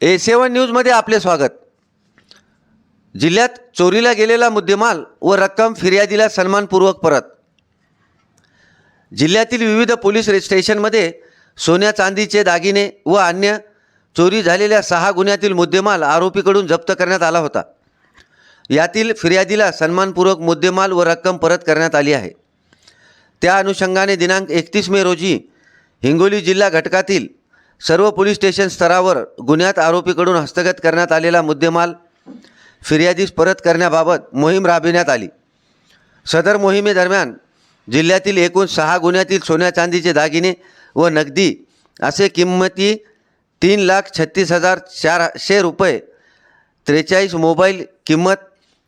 ए सेवन न्यूजमध्ये आपले स्वागत. जिल्ह्यात चोरीला गेलेला मुद्देमाल व रक्कम फिर्यादीला सन्मानपूर्वक परत. जिल्ह्यातील विविध पोलीस स्टेशनमध्ये सोन्या चांदीचे दागिने व अन्य चोरी झालेल्या सहा गुन्ह्यातील मुद्देमाल आरोपीकडून जप्त करण्यात आला होता. यातील फिर्यादीला सन्मानपूर्वक मुद्देमाल व रक्कम परत करण्यात आली आहे. त्या अनुषंगाने दिनांक एकतीस मे रोजी हिंगोली जिल्हा घटकातील सर्व पोलीस स्टेशन स्तरावर गुन्ह्यात आरोपीकडून हस्तगत करण्यात आलेला मुद्देमाल फिर्यादीस परत करण्याबाबत मोहीम राबविण्यात आली. सदर मोहिमेदरम्यान जिल्ह्यातील एकूण सहा गुन्ह्यातील सोन्या चांदीचे दागिने व नगदी असे किंमती तीन लाख छत्तीस हजार चारशे रुपये त्रेचाळीस मोबाईल किंमत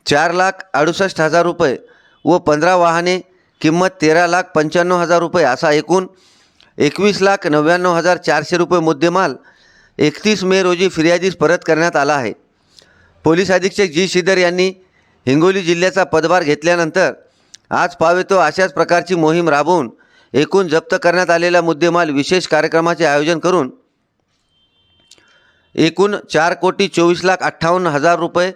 चार लाख अडुसष्ट हजार रुपये व पंधरा वाहने किंमत तेरा लाख पंच्याण्णव हजार रुपये असा एकूण एकवीस लाख नव्याण्णव हजार चारशे रुपये मुद्देमाल एकतीस मे रोजी फिर्यादीस परत करण्यात आला आहे. पोलीस अधीक्षक जी श्रीधर यांनी हिंगोली जिल्ह्याचा पदभार घेतल्यानंतर आज पावेतो अशाच प्रकारची मोहीम राबवून एकूण जप्त करण्यात आलेला मुद्देमाल विशेष कार्यक्रमाचे आयोजन करून एकूण चार कोटी चोवीस लाख अठ्ठावन्न हजार रुपये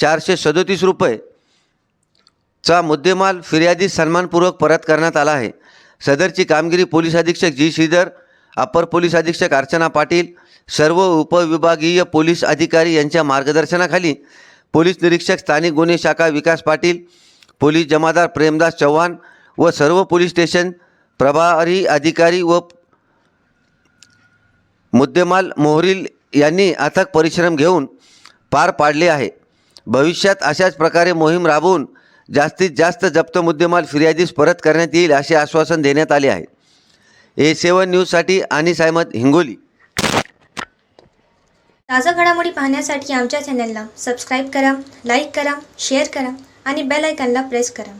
चारशे सदोतीस रुपये चा मुद्देमाल फिर्यादी सन्मानपूर्वक परत करण्यात आला आहे. सदरची कामगिरी पोलीस अधीक्षक जी श्रीधर अपर पोलीस अधीक्षक अर्चना पाटील सर्व उपविभागीय पोलीस अधिकारी यांच्या मार्गदर्शनाखाली पोलीस निरीक्षक स्थानिक गुन्हे शाखा विकास पाटील पोलीस जमादार प्रेमदास चव्हाण व सर्व पोलीस स्टेशन प्रभारी अधिकारी व मुद्देमाल मोहरील यांनी अथक परिश्रम घेऊन पार पाडले आहे. भविष्यात अशाच प्रकारे मोहीम राबवून जास्तीत जास्त जप्त मुद्देमाल फिर्यादीस परत करण्यात येईल असे आश्वासन देण्यात आले आहे. ए सेवन न्यूजसाठी अनिस अहमद हिंगोली. ताज्या घडामोडी पाहण्यासाठी आमच्या चॅनलला सबस्क्राईब करा लाईक करा शेअर करा आणि बेल आयकॉनला प्रेस करा.